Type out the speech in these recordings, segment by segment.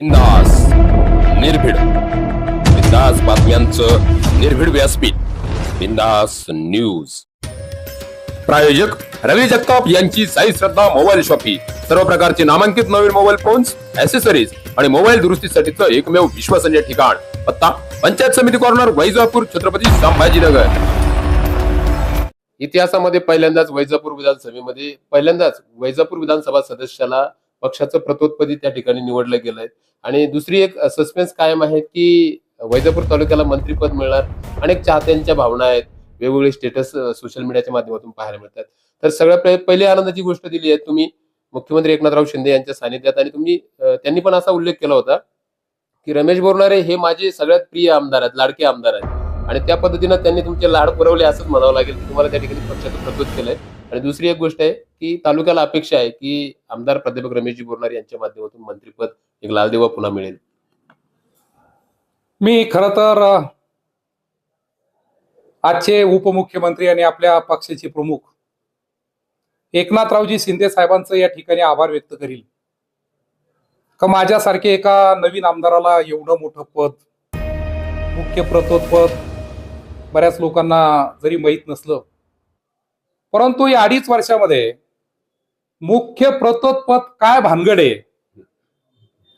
बिंदास निर्भीड. बिंदास बातम्यांचं निर्भीड व्यासपीठ. बिंदास न्यूज. प्रायोजक रवी जगताप यांची साई श्रद्धा मोबाईल शॉपी. सर्व प्रकारचे नामांकित नवीन मोबाईल फोन्स ऍसेसरीज आणि मोबाईल दुरुस्तीसाठीचं एकमेव विश्वसनीय ठिकाण. पत्ता पंचायत समिती कॉर्नर वैजापूर छत्रपती संभाजीनगर. इतिहासामध्ये पहिल्यांदाच वैजापूर विधानसभेमध्ये पहिल्यांदाच वैजापूर विधानसभा सदस्याला पक्षाचं प्रतोत्पदी त्या ठिकाणी निवडलं गेलंय. आणि दुसरी एक सस्पेन्स कायम आहे की वैजापूर तालुक्याला मंत्रीपद मिळणार. अनेक चाहत्यांच्या भावना आहेत. वेगवेगळे स्टेटस सोशल मीडियाच्या माध्यमातून पाहायला मिळतात. तर सगळ्या पहिले पहिली आनंदाची गोष्ट दिली आहे तुम्ही. मुख्यमंत्री एकनाथराव शिंदे यांच्या सानिध्यात आणि तुम्ही त्यांनी पण असा उल्लेख केला होता की रमेश बोरणारे हे माझे सगळ्यात प्रिय आमदार आहेत लाडके आमदार आहेत. आणि त्या पद्धतीनं त्यांनी तुमचे लाड पुरवले असंच म्हणावं लागेल तुम्हाला त्या ठिकाणी पक्षाचं प्रस्तुत केलंय. आणि दुसरी एक गोष्ट आहे की तालुक्याला अपेक्षा आहे की आमदार प्राध्यापक रमेशजी बोरणार यांच्या माध्यमातून मंत्रीपद एक लालदेवा पुन्हा मिळेल. मी खर तर आजचे उपमुख्यमंत्री आणि आपल्या पक्षाचे प्रमुख एकनाथरावजी शिंदे साहेबांचं या ठिकाणी आभार व्यक्त करील. का माझ्यासारखे एका नवीन आमदाराला एवढं मोठं पद मुख्य प्रतोत्पद बऱ्याच लोकांना जरी माहीत नसलं परंतु या अडीच वर्षामध्ये मुख्य प्रतोत्पद काय भानगड आहे?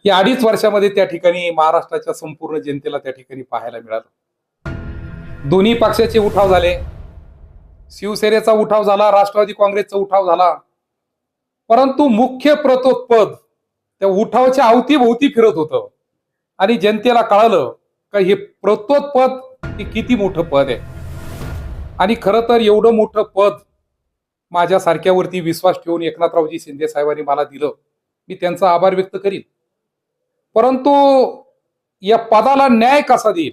या अडीच वर्षामध्ये त्या ठिकाणी महाराष्ट्राच्या संपूर्ण जनतेला त्या ठिकाणी पाहायला मिळालं. दोन्ही पक्षाचे उठाव झाले. शिवसेनेचा उठाव झाला राष्ट्रवादी काँग्रेसचा उठाव झाला. परंतु मुख्य प्रतोत्पद त्या उठावाच्या अवतीभोवती फिरत होतं. आणि जनतेला कळालं का हे प्रतोत्पद हे किती मोठं पद आहे. आणि खरं तर एवढं मोठं पद माझ्या सारख्यावरती विश्वास ठेवून एकनाथरावजी शिंदे साहेबांनी मला दिलं. मी त्यांचा आभार व्यक्त करीन. परंतु या पदाला न्याय कसा देईल?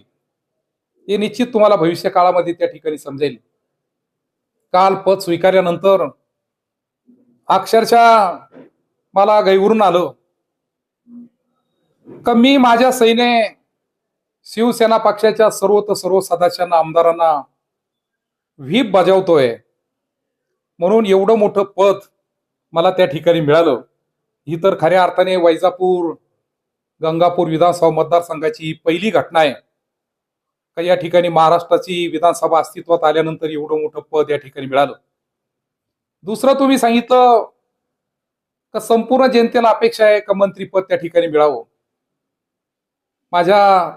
हे निश्चित तुम्हाला भविष्य काळामध्ये त्या ठिकाणी समजेल. काल पद स्वीकारल्यानंतर अक्षरशः मला गैवरून आलं. का मी माझ्या सैने शिवसेना पक्षाच्या सर्व तर सर्व सदस्यांना आमदारांना व्हीप बजावतोय. म्हणून एवढं मोठं पद मला त्या ठिकाणी मिळालं. ही तर खऱ्या अर्थाने वैजापूर गंगापूर विधानसभा मतदारसंघाची ही पहिली घटना आहे. का या ठिकाणी महाराष्ट्राची विधानसभा अस्तित्वात आल्यानंतर एवढं मोठं पद या ठिकाणी मिळालं. दुसरं तुम्ही सांगितलं का संपूर्ण जनतेला अपेक्षा आहे का मंत्रीपद त्या ठिकाणी मिळावं? माझ्या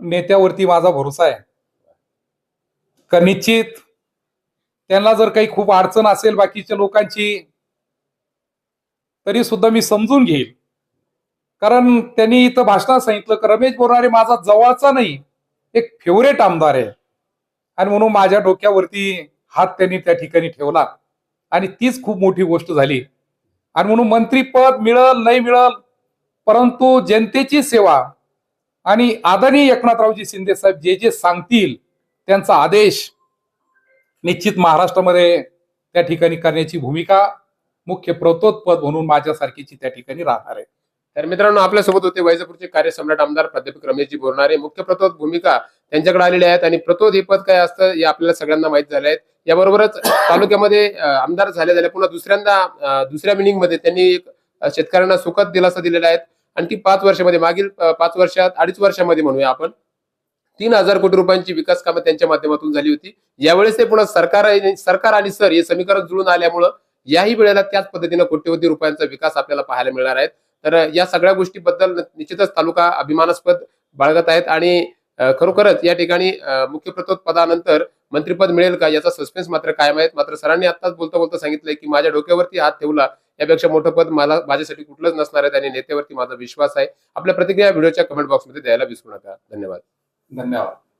नेत्यावरती माझा भरोसा आहे. का निश्चित त्यांना जर काही खूप अडचण असेल बाकीच्या लोकांची तरी सुद्धा मी समजून घेईल. कारण त्यांनी इथं भाषणात सांगितलं की रमेश बोरणारे माझा जवळचा नाही एक फेवरेट आमदार आहे. आणि म्हणून माझ्या डोक्यावरती हात त्यांनी त्या ठिकाणी ठेवला. आणि तीच खूप मोठी गोष्ट झाली. आणि म्हणून मंत्रीपद मिळल नाही मिळल परंतु जनतेची सेवा आणि आदरणीय एकनाथरावजी शिंदे साहेब जे जे सांगतील त्यांचा आदेश निश्चित महाराष्ट्रामध्ये त्या ठिकाणी करण्याची भूमिका मुख्य प्रतोत्पद म्हणून माझ्यासारखीची त्या ठिकाणी राहणार आहे. तर मित्रांनो आपल्यासोबत होते वैजापूरचे कार्यसम्राट आमदार प्राध्यापक रमेशजी बोरणारे मुख्य प्रतोद भूमिका त्यांच्याकडे आलेल्या आहेत आणि प्रतोद हे पद काय असतं हे आपल्याला सगळ्यांना माहीत झालं आहे. याबरोबरच तालुक्यामध्ये आमदार झाले झाले पुन्हा दुसऱ्यांदा दुसऱ्या मिनिंगमध्ये त्यांनी एक शेतकऱ्यांना सुखद दिलासा दिलेला आहे. आणि ती पाच वर्षामध्ये मागील पाच वर्षात अडीच वर्षामध्ये म्हणूया आपण तीन हजार कोटी रुपयांची विकास कामं त्यांच्या माध्यमातून झाली होती. यावेळेस ते पुन्हा सरकार सरकार आणि सर हे समीकरण जुळून आल्यामुळं याही वेळेला त्याच पद्धतीनं कोट्यवधी रुपयांचा विकास आपल्याला पाहायला मिळणार आहे. तर या सगळ्या गोष्टीबद्दल निश्चितच तालुका अभिमानास्पद बाळगत आहेत आणि खरोखरच या ठिकाणी मुख्य प्रतोद पदानंतर मंत्रीपद मिळेल का याचा सस्पेन्स मात्र कायम आहे. मात्र सरांनी आताच बोलता बोलता सांगितलंय की माझ्या डोक्यावरती हात ठेवला यापेक्षा मोठं पद मला माझ्यासाठी कुठलंच नसणार आहे. आणि नेत्यावरती माझा विश्वास आहे. आपल्या प्रतिक्रिया व्हिडिओच्या कमेंट बॉक्समध्ये द्यायला विसरू नका. धन्यवाद. धन्यवाद